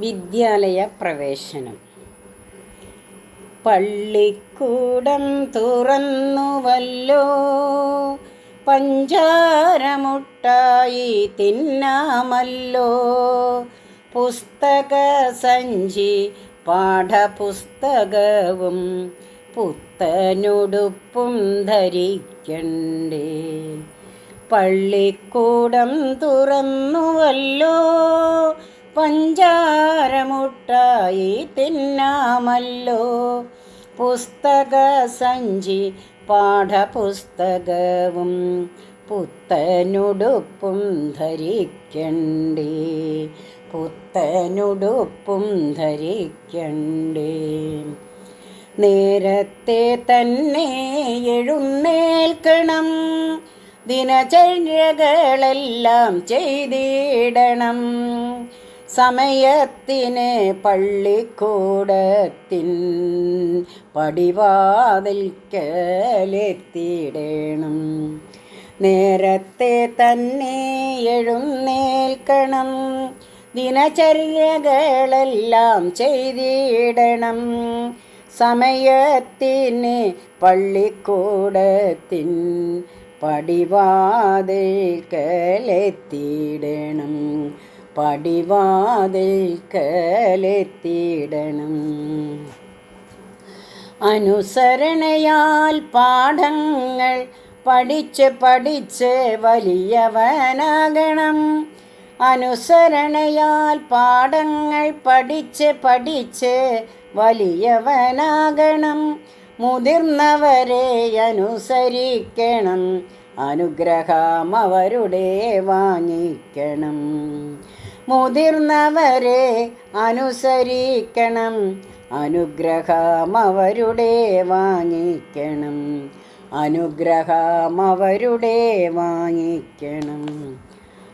വിദ്യാലയ പ്രവേശനം പള്ളിക്കൂടം തുറന്നുവല്ലോ. പഞ്ചാരമുട്ടായി തിന്നാമല്ലോ. പുസ്തക സഞ്ചി പാഠപുസ്തകവും പുത്തനുടുപ്പും ധരിക്കണ്ടേ. പള്ളിക്കൂടം തുറന്നുവല്ലോ. പഞ്ചാരമുട്ടായി തിന്നാമല്ലോ. പുസ്തക സഞ്ചി പാഠപുസ്തകവും പുത്തനുടുപ്പും ധരിക്കണ്ടേ. പുത്തനുടുപ്പും ധരിക്കണ്ടേ. നേരത്തെ തന്നെ എഴുന്നേൽക്കണം. ദിനചര്യകളെല്ലാം ചെയ്തിടണം. സമയത്തിന് പള്ളിക്കൂടത്തിൻ പടിവാതിൽക്കലെത്തിയിടണം നേരത്തെ തന്നെ എഴുന്നേൽക്കണം. ദിനചര്യകളെല്ലാം ചെയ്തിടണം. സമയത്തിന് പള്ളിക്കൂടത്തിൻ പടിവാതിൽക്കലെത്തിയിടണം പടിവാതിൽക്കലെത്തിയിടണം അനുസരണയാൽ പാഠങ്ങൾ പഠിച്ച് പഠിച്ച് വലിയവനാകണം. അനുസരണയാൽ പാഠങ്ങൾ പഠിച്ച് പഠിച്ച് വലിയവനാകണം. മുതിർന്നവരെ അനുസരിക്കണം. അനുഗ്രഹം അവരുടെ വാങ്ങിക്കണം. മുതിർന്നവരെ അനുസരിക്കണം. അനുഗ്രഹം അവരുടെ വാങ്ങിക്കണം. അനുഗ്രഹം അവരുടെ വാങ്ങിക്കണം.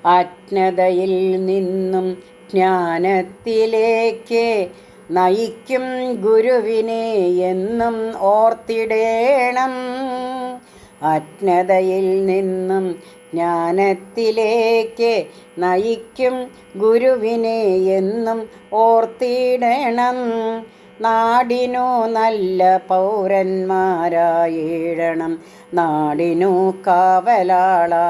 അജ്ഞതയിൽ നിന്നും ജ്ഞാനത്തിലേക്ക് നയിക്കും ഗുരുവിനെ എന്നും ഓർത്തിടേണം. അജ്ഞതയിൽ നിന്നും ജ്ഞാനത്തിലേക്ക് നയിക്കും ഗുരുവിനെ എന്നും ഓർത്തിടണം. നാടിനോ നല്ല പൗരന്മാരായിടണം. നാടിനോ കാവലാളായിടണം.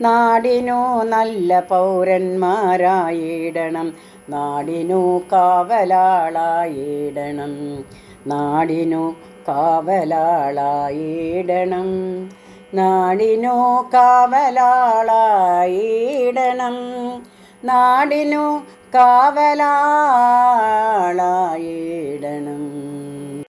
നാടിനോ നല്ല പൗരന്മാരായിടണം. നാടിനോ കാവലാളായിടണം. നാടിനു കാവലാളായിടണം. നാടിനു കാവലാളായിടണം. നാടിനു കാവലാളായിടണം.